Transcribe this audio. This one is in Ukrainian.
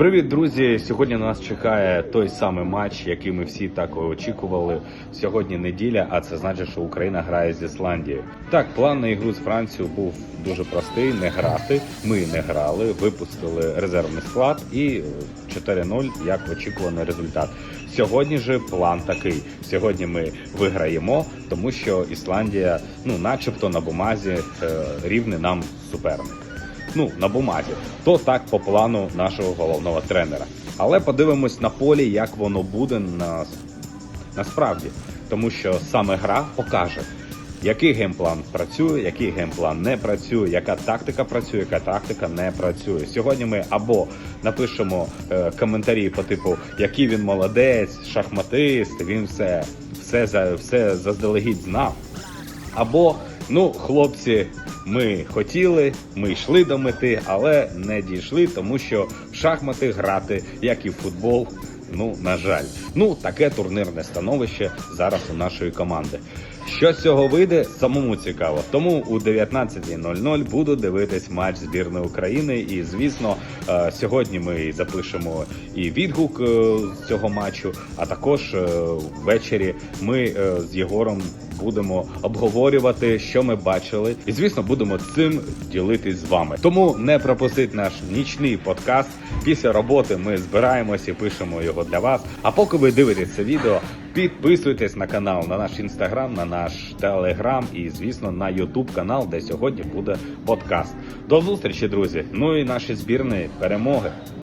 Привіт, друзі! Сьогодні нас чекає той самий матч, який ми всі так очікували. Сьогодні неділя, а це значить, що Україна грає з Ісландією. Так, план на ігру з Францією був дуже простий: не грати. Ми не грали, випустили резервний склад і 4-0, як очікуваний результат. Сьогодні же план такий: сьогодні ми виграємо, тому що Ісландія, ну, начебто, на бумазі е, рівний нам суперник ну на бумазі, то так по плану нашого головного тренера. Але подивимось на полі, як воно буде на насправді, тому що саме гра покаже. Який геймплан працює, який геймплан не працює, яка тактика працює, яка тактика не працює. Сьогодні ми або напишемо е, коментарі по типу, який він молодець, шахматист, він все, все, все заздалегідь знав. Або, ну, хлопці, ми хотіли, ми йшли до мети, але не дійшли, тому що в шахмати грати, як і в футбол, ну, на жаль. Ну, таке турнірне становище зараз у нашої команди. Що з цього вийде, самому цікаво. Тому у 19.00 буду дивитись матч збірної України. І звісно, е, сьогодні ми запишемо і відгук е, цього матчу, а також е, ввечері ми з Єгором будемо обговорювати, що ми бачили, і звісно, будемо цим ділитись з вами. Тому не пропустіть наш нічний подкаст. Після роботи ми збираємось і пишемо його для вас. А поки ви дивитесь це відео, підписуйтесь на канал, на наш інстаграм, на наш телеграм і, звісно, на Ютуб канал, де сьогодні буде подкаст. До зустрічі, друзі! Ну і наші збірні перемоги.